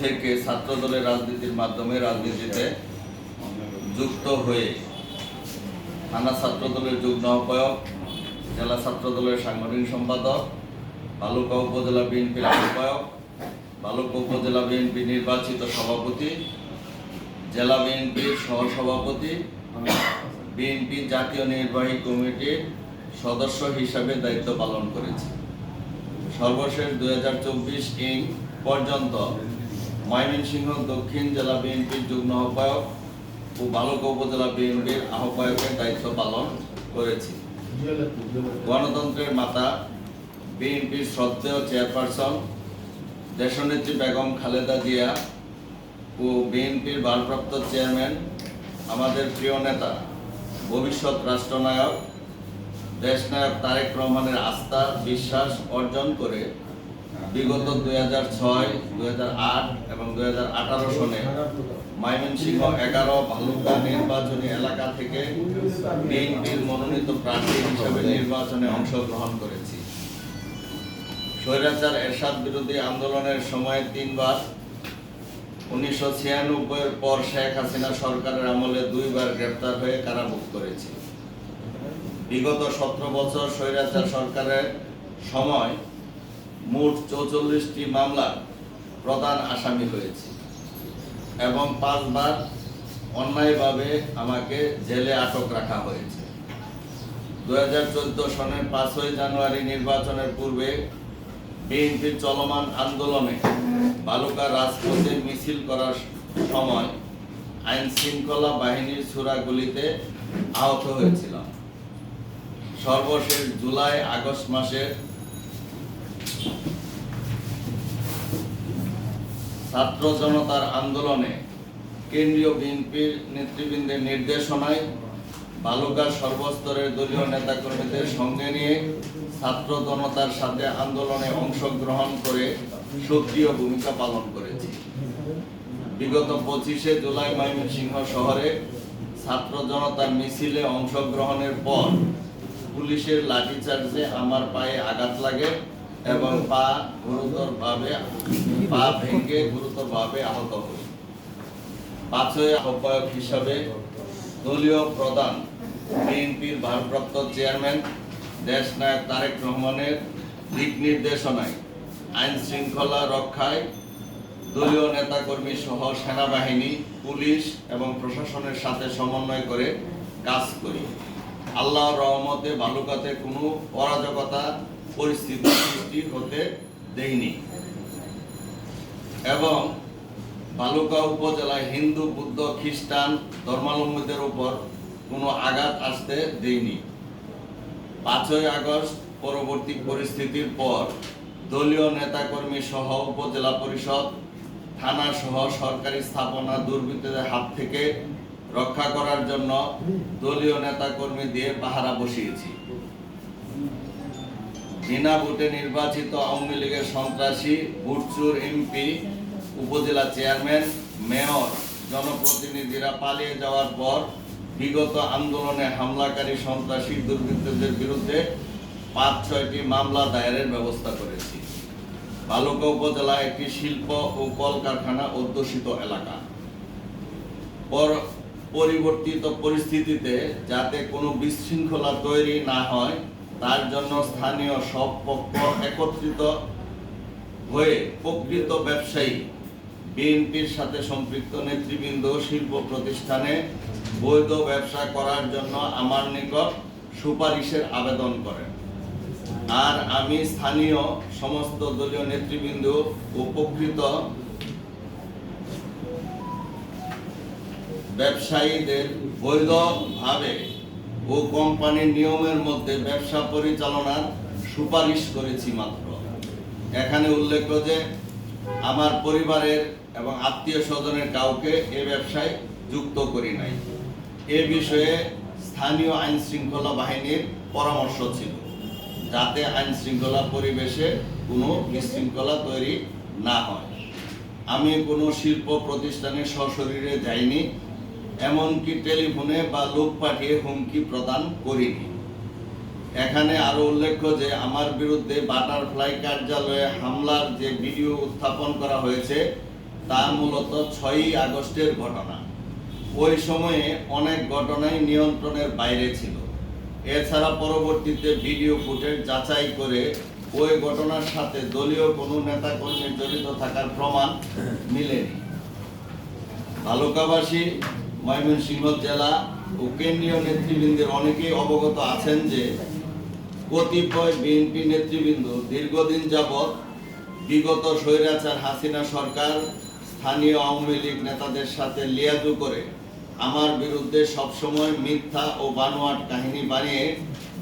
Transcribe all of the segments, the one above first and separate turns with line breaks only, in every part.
থেকে ছাত্র দলের রাজনীতির মাধ্যমে রাজনীতিতে যুক্ত হয়ে থানা ছাত্র দলের যুগ্ম আহ্বায়ক, জেলা ছাত্র দলের সাংগঠনিক সম্পাদক, বালুকা উপজেলা বিএনপির আহ্বায়ক, বালুকা উপজেলা বিএনপি নির্বাচিত সভাপতি, জেলা বিএনপির সহসভাপতি, বিএনপি জাতীয় নির্বাহী কমিটির সদস্য হিসাবে দায়িত্ব পালন করেছে। সর্বশেষ দুই হাজার চব্বিশ ইং পর্যন্ত ময়মনসিংহ দক্ষিণ জেলা বিএনপির যুগ্ম আহ্বায়ক ও বালুকা উপজেলা বিএনপির আহ্বায়কের দায়িত্ব পালন করেছি। গণতন্ত্রের মাতা, বিএনপির শ্রদ্ধেয় চেয়ারপারসন দেশনেত্রী বেগম খালেদা জিয়া ও বিএনপির ভারপ্রাপ্ত চেয়ারম্যান, আমাদের প্রিয় নেতা, ভবিষ্যৎ রাষ্ট্রনায়ক, দেশনায়ক তারেক রহমানের আস্থা, বিশ্বাস অর্জন করে বিগত দুই হাজার ছয়, দুই হাজার আট এবং দুই হাজার আঠারো সনে ময়মনসিংহ এগারো ভালুকা নির্বাচনী এলাকা থেকে বিএনপির মনোনীত প্রার্থী হিসেবে নির্বাচনে অংশগ্রহণ করেছি। স্বৈরাচার এরশাদ বিরোধী আন্দোলনের সময় তিনবার, উনিশশো ছিয়ানব্বই এর পর শেখ হাসিনা সরকারের আমলে দুইবার গ্রেপ্তার হয়ে কারাভোগ করেছি। বিগত সতেরো বছর স্বৈরাচার সরকারের সময় মোট চৌচল্লিশটি মামলার প্রধান আসামি হয়েছি। এবং পাঁচবার অন্যায়ভাবে আমাকে জেলে আটক রাখা হয়েছে। দু হাজার চোদ্দ সনের পাঁচই জানুয়ারি নির্বাচনের পূর্বে বিএনপির চলমান আন্দোলনে বালুকা রাজপথে মিছিল করার সময় আইন শৃঙ্খলা বাহিনীর ছোড়াগুলিতে আহত হয়েছিলাম। সর্বশেষ জুলাই আগস্ট মাসের ছাত্র জনতার আন্দোলনে কেন্দ্রীয় বিএনপির নেতৃবৃন্দের নির্দেশনায় বালুকার সর্বস্তরের দলীয় নেতাকর্মীদের সঙ্গে নিয়ে ছাত্র জনতার সাথে আন্দোলনে অংশগ্রহণ করে সক্রিয় ভূমিকা পালন করেছি। বিগত পঁচিশে জুলাই ময়মনসিংহ শহরে ছাত্র জনতার মিছিলে অংশগ্রহণের পর পুলিশের লাঠিচার্জে আমার পায়ে আঘাত লাগে। এবং পা গুরুতরভাবে, পা ভেঙে গুরুতরভাবে আহত হই পাঁচই আহ্বায়ক হিসাবে দলীয় প্রধান বিএনপির ভারপ্রাপ্ত চেয়ারম্যান দেশনায়ক তারেক রহমানের দিক নির্দেশনায় আইন শৃঙ্খলা রক্ষায় দলীয় নেতাকর্মী সহ সেনাবাহিনী, পুলিশ এবং প্রশাসনের সাথে সমন্বয় করে কাজ করি। আল্লাহর রহমতে বালুকাতে কোনো অরাজকতা পরিস্থিতি সৃষ্টি হতে দেয়নি। এবং বালুকা উপজেলায় হিন্দু, বুদ্ধ, খ্রিস্টান, ধর্মাবলম্বীদের উপর কোনো আঘাত আসতে দেয়নি। পাঁচই আগস্ট পরবর্তী পরিস্থিতির পর দলীয় নেতাকর্মী সহ উপজেলা পরিষদ, থানা সহ সরকারি স্থাপনা দুর্বৃত্তদের হাত থেকে রক্ষা করার জন্য দলীয় নেতাকর্মী দিয়ে পাহারা বসিয়েছি। বিনা ভোটে নির্বাচিত আওয়ামী লীগের সন্ত্রাসী ভুটচুর এমপি, উপজেলা চেয়ারম্যান, মেয়র, জনপ্রতিনিধিরা পালিয়ে যাওয়ার পর বিগত আন্দোলনে হামলাকারী সন্ত্রাসী দুর্বৃত্তদের বিরুদ্ধে পাঁচ, ছয়টি মামলা দায়েরের ব্যবস্থা করেছি। বালুকা উপজেলা একটি শিল্প ও কলকারখানা অধ্যুষিত এলাকা। পর পরিবর্তিত পরিস্থিতিতে যাতে কোনো বিশৃঙ্খলা তৈরি না হয় তার জন্য স্থানীয় সব পক্ষ একত্রিত হয়ে প্রকৃত ব্যবসায়ী বিএনপির সাথে সম্পৃক্ত নেতৃবৃন্দ শিল্প প্রতিষ্ঠানে বৈধ ব্যবসা করার জন্য আমার নিকট সুপারিশের আবেদন করেন। আর আমি স্থানীয় সমস্ত দলীয় নেতৃবৃন্দ উপকৃত ব্যবসায়ীদের বৈধভাবে ও কোম্পানির নিয়মের মধ্যে ব্যবসা পরিচালনার সুপারিশ করেছি মাত্র। এখানে উল্লেখ্য যে, আমার পরিবারের এবং আত্মীয় স্বজনের কাউকে এ ব্যবসায় যুক্ত করি নাই। এ বিষয়ে স্থানীয় আইন শৃঙ্খলা বাহিনীর পরামর্শ ছিল, যাতে আইন শৃঙ্খলা পরিবেশে কোনো বিশৃঙ্খলা তৈরি না হয়। আমি কোনো শিল্প প্রতিষ্ঠানে সশরীরে যাইনি এমনকি টেলিফোনে বা লোক পাঠিয়ে হুমকি প্রদান করিনি। এখানে আরও উল্লেখ্য যে, আমার বিরুদ্ধে বাটারফ্লাই কার্যালয়ে হামলার যে ভিডিও উত্থাপন করা হয়েছে, তা মূলত ছয়ই আগস্টের ঘটনা। ওই সময়ে অনেক ঘটনাই নিয়ন্ত্রণের বাইরে ছিল। এছাড়া পরবর্তীতে ভিডিও ফুটেজ যাচাই করে ওই ঘটনার সাথে দলীয় কোনো নেতাকর্মী জড়িত থাকার প্রমাণ মিলেনি। তালুকাবাসী ময়মনসিংহ জেলা ও কেন্দ্রীয় নেতৃবৃন্দের অনেকেই অবগত আছেন যে কতিপয় বিএনপি নেতৃবৃন্দ দীর্ঘদিন যাবৎ বিগত স্বৈরাচার হাসিনা সরকার, স্থানীয় আওয়ামী লীগ নেতাদের সাথে লিয়াজু করে আমার বিরুদ্ধে সবসময় মিথ্যা ও বানোয়াট কাহিনী বানিয়ে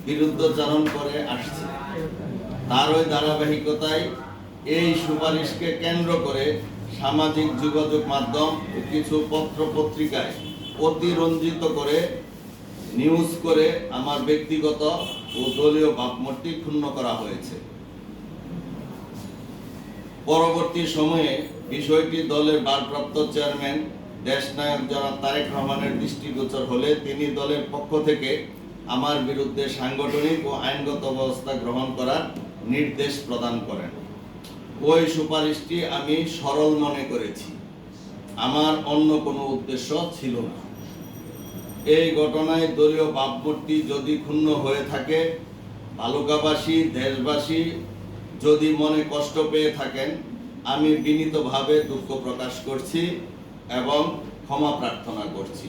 বিরুদ্ধচারণ করে আসছে। তার ওই ধারাবাহিকতায় এই সুপারিশকে কেন্দ্র করে সামাজিক যোগাযোগ মাধ্যম ও কিছু পত্র পত্রিকায় অতিরঞ্জিত করে নিউজ করে আমার ব্যক্তিগত ও দলীয় ভাবমূর্তি ক্ষুণ্ণ করা হয়েছে। পরবর্তী সময়ে বিষয়টি দলের ভারপ্রাপ্ত চেয়ারম্যান, দেশনায়ক জনাব তারেক রহমানের দৃষ্টিগোচর হলে তিনি দলের পক্ষ থেকে আমার বিরুদ্ধে সাংগঠনিক ও আইনগত ব্যবস্থা গ্রহণ করার নির্দেশ প্রদান করেন। ওই সুপারিশটি আমি সরল মনে করেছি। আমার অন্য কোনো উদ্দেশ্য ছিল না। এই ঘটনায় দলীয় ভাবমূর্তি যদি ক্ষুণ্ণ হয়ে থাকে, বালুকাবাসী, দেশবাসী যদি মনে কষ্ট পেয়ে থাকেন, আমি বিনীতভাবে দুঃখ প্রকাশ করছি এবং ক্ষমা প্রার্থনা করছি।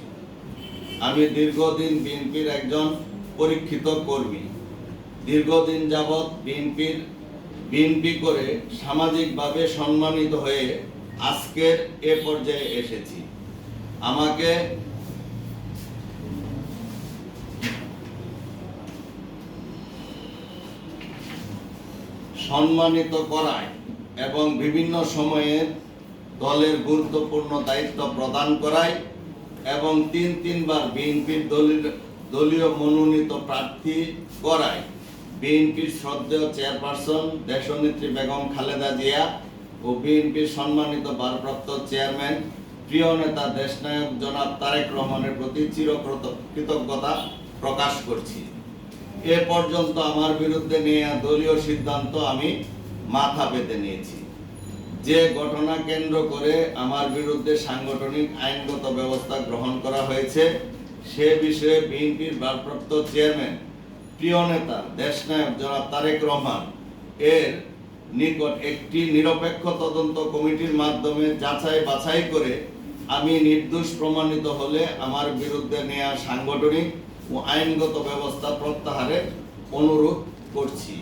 আমি দীর্ঘদিন বিএনপির একজন পরীক্ষিত কর্মী। দীর্ঘদিন যাবৎ বিএনপির, বিএনপি করে সামাজিকভাবে সম্মানিত হয়ে আজকের এ পর্যায়ে এসেছি। আমাকে সম্মানিত করায় এবং বিভিন্ন সময়ে দলের গুরুত্বপূর্ণ দায়িত্ব প্রদান করায় এবং তিন তিনবার বিএনপির দলীয় দলীয় মনোনীত প্রার্থী করায়। বিএনপির শ্রদ্ধেয় চেয়ারপারসন দেশনেত্রী বেগম খালেদা জিয়া ও বিএনপির সম্মানিত ভারপ্রাপ্ত চেয়ারম্যান, প্রিয় নেতা দেশনায়ক জনাব তারেক রহমানের প্রতি চিরকৃত কৃতজ্ঞতা প্রকাশ করছি। এ পর্যন্ত আমার বিরুদ্ধে নেওয়া দলীয় সিদ্ধান্ত আমি মাথা পেতে নিয়েছি। যে ঘটনা কেন্দ্র করে আমার বিরুদ্ধে সাংগঠনিক আইনগত ব্যবস্থা গ্রহণ করা হয়েছে, সে বিষয়ে বিএনপির ভারপ্রাপ্ত চেয়ারম্যান, প্রিয় নেতা দেশনায়ক জনাব তারেক রহমান, এর নিকট একটি নিরপেক্ষ তদন্ত কমিটির মাধ্যমে যাচাই বাছাই করে আমি নির্দোষ প্রমাণিত হলে আমার বিরুদ্ধে নেয়া সাংগঠনিক ও আইনগত ব্যবস্থা প্রত্যাহারের অনুরোধ করছি।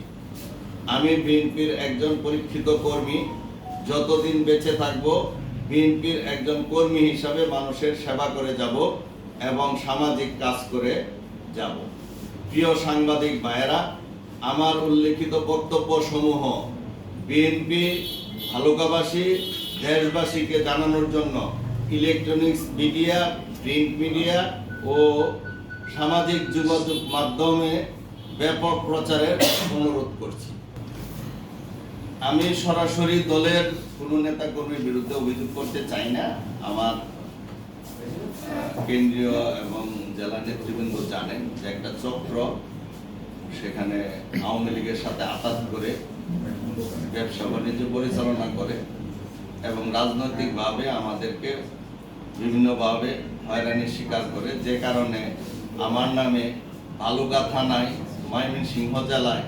আমি বিএনপির একজন পরীক্ষিত কর্মী। যতদিন বেঁচে থাকব, বিএনপির একজন কর্মী হিসাবে মানুষের সেবা করে যাব এবং সামাজিক কাজ করে যাব। প্রিয় সাংবাদিক ভাইয়েরা, আমার উল্লেখিত বক্তব্য সমূহ বিএনপি ভালুকাবাসী, দেশবাসীকে জানানোর জন্য ইলেকট্রনিক্স মিডিয়া প্রিন্ট মিডিয়া ও সামাজিক যোগাযোগ মাধ্যমে ব্যাপক প্রচারের অনুরোধ করছি। আমি সরাসরি দলের কোনো নেতা কর্মীর বিরুদ্ধে অভিযোগ করতে চাই না। আমার কেন্দ্রীয় এবং জেলা নেতৃবৃন্দ জানেন যে একটা চক্র সেখানে আওয়ামী লীগের সাথে আতাত করে ব্যবসা বাণিজ্য পরিচালনা করে এবং রাজনৈতিকভাবে আমাদেরকে বিভিন্নভাবে হয়রানির শিকার করে। যে কারণে আমার নামে বালুকা থানায়, ময়মনসিংহ জেলায়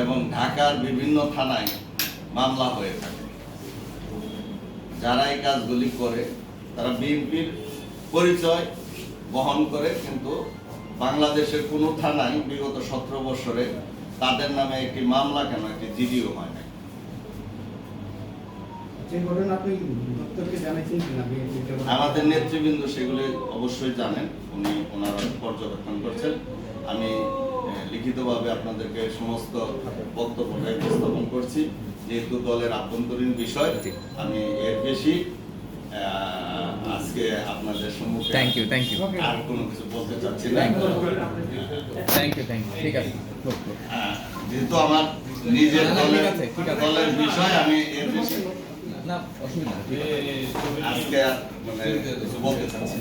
এবং ঢাকার বিভিন্ন থানায় মামলা হয়ে থাকে। যারা এই কাজগুলি করে, তারা বিএনপির পরিচয় বহন করে, কিন্তু বাংলাদেশের কোনো থানায় বিগত সতেরো বছরে তাদের নামে একটি মামলা কেন? একটি জিডিও হয় না
বিএনপির কেবল?
আমাদের নেতৃবৃন্দ সেগুলি অবশ্যই জানেন। উনি ওনারা পর্যবেক্ষণ করছেন। আমি লিখিতভাবে আপনাদেরকে সমস্ত বক্তব্যটা উপস্থাপন করছি। যেহেতু দলের আভ্যন্তরীণ বিষয় আমি এর বেশি আহ, আজকে আপনাদের সম্মুখে
থ্যাংক ইউ থ্যাংক ইউ
আর কোনো কিছু বলতে চাচ্ছি না।
থ্যাংক ইউ থ্যাংক ইউ ঠিক আছে।
যেহেতু আমার নিজের দলের। দলের বিষয় আমি এর। আজকে মানে বলতে চাচ্ছি।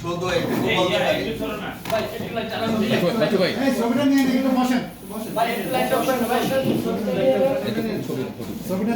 শুধু একটু বলতে পারি
এই, ছবিটা নিয়ে একটু বসেন। ছবিটা